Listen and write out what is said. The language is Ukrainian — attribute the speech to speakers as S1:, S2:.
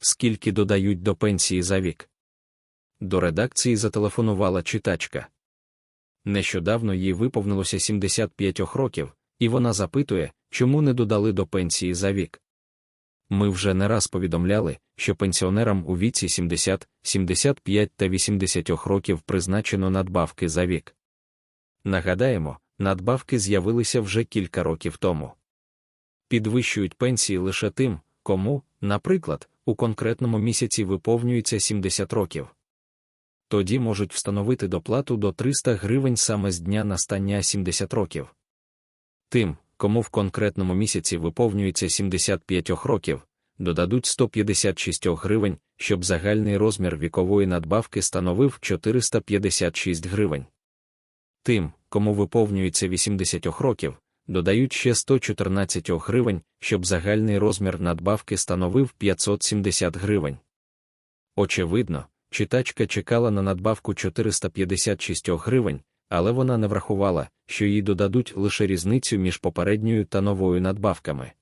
S1: скільки додають до пенсії за вік. До редакції зателефонувала читачка. Нещодавно їй виповнилося 75 років, і вона запитує, чому не додали до пенсії за вік. Ми вже не раз повідомляли, що пенсіонерам у віці 70, 75 та 80 років призначено надбавки за вік. Нагадаємо, надбавки з'явилися вже кілька років тому. Підвищують пенсії лише тим, кому, наприклад, у конкретному місяці виповнюється 70 років. Тоді можуть встановити доплату до 300 гривень саме з дня настання 70 років. Тим, кому в конкретному місяці виповнюється 75 років, додадуть 156 гривень, щоб загальний розмір вікової надбавки становив 456 гривень. Тим, кому виповнюється 80 років, додають ще 114 гривень, щоб загальний розмір надбавки становив 570 гривень. Очевидно, читачка чекала на надбавку 456 гривень, але вона не врахувала, що їй додадуть лише різницю між попередньою та новою надбавками.